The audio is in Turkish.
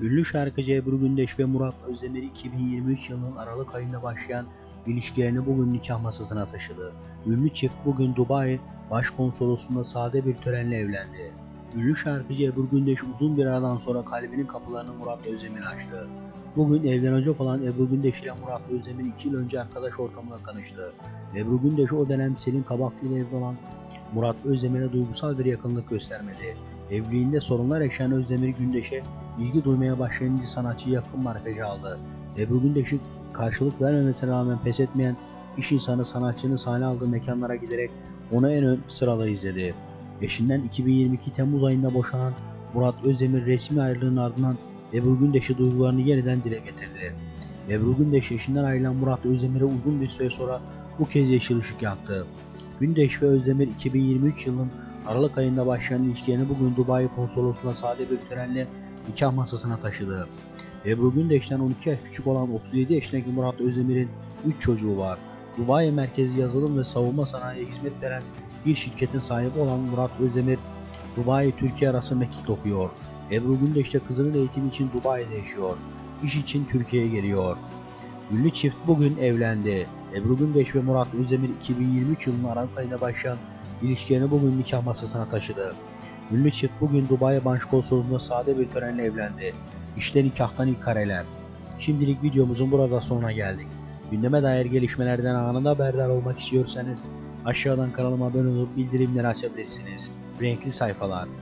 Ünlü şarkıcı Ebru Gündeş ve Murat Özdemir 2023 yılının Aralık ayında başlayan ilişkilerini bugün nikah masasına taşıdı. Ünlü çift bugün Dubai Başkonsolosluğunda sade bir törenle evlendi. Ünlü şarkıcı Ebru Gündeş uzun bir aradan sonra kalbinin kapılarını Murat Özdemir açtı. Bugün evlenecek olan Ebru Gündeş ile Murat Özdemir 2 yıl önce arkadaş ortamında tanıştı. Ebru Gündeş o dönem Selin Kabaklı ile evli olan Murat Özdemir'e duygusal bir yakınlık göstermedi. Evliliğinde sorunlar yaşayan Özdemir Gündeş'e ilgi duymaya başlayınca sanatçı yakın markacı aldı. Ebru Gündeş'in karşılık vermemesine rağmen pes etmeyen iş insanı sanatçının sahne aldığı mekanlara giderek onu en ön sırada izledi. Eşinden 2022 Temmuz ayında boşanan Murat Özdemir resmi ayrılığının ardından Ebru Gündeş'e duygularını yeniden dile getirdi. Ebru Gündeş eşinden ayrılan Murat Özdemir'e uzun bir süre sonra bu kez yeşil ışık yaktı. Gündeş ve Özdemir 2023 yılının Aralık ayında başlayan ilişkilerini bugün Dubai konsolosluğuna sade bir törenle nikah masasına taşıdı. Ebru Gündeş'ten 12 yaş küçük olan 37 yaşındaki Murat Özdemir'in 3 çocuğu var. Dubai merkezi yazılım ve savunma sanayiye hizmet veren bir şirketin sahibi olan Murat Özdemir, Dubai Türkiye arası mekik okuyor. Ebru Gündeş de kızının eğitimi için Dubai'de yaşıyor. İş için Türkiye'ye geliyor. Ünlü çift bugün evlendi. Ebru Gündeş ve Murat Özdemir 2023 yılının Aralık ayında başlayan ilişkilerini bugün nikah masasına taşıdı. Ünlü çift bugün Dubai Başkonsolosluğunda sade bir törenle evlendi. İşte nikahtan ilk kareler. Şimdilik videomuzun burada sonuna geldik. Gündeme dair gelişmelerden anında haberdar olmak istiyorsanız aşağıdan kanalıma abone olup bildirimleri açabilirsiniz. Renkli sayfalar.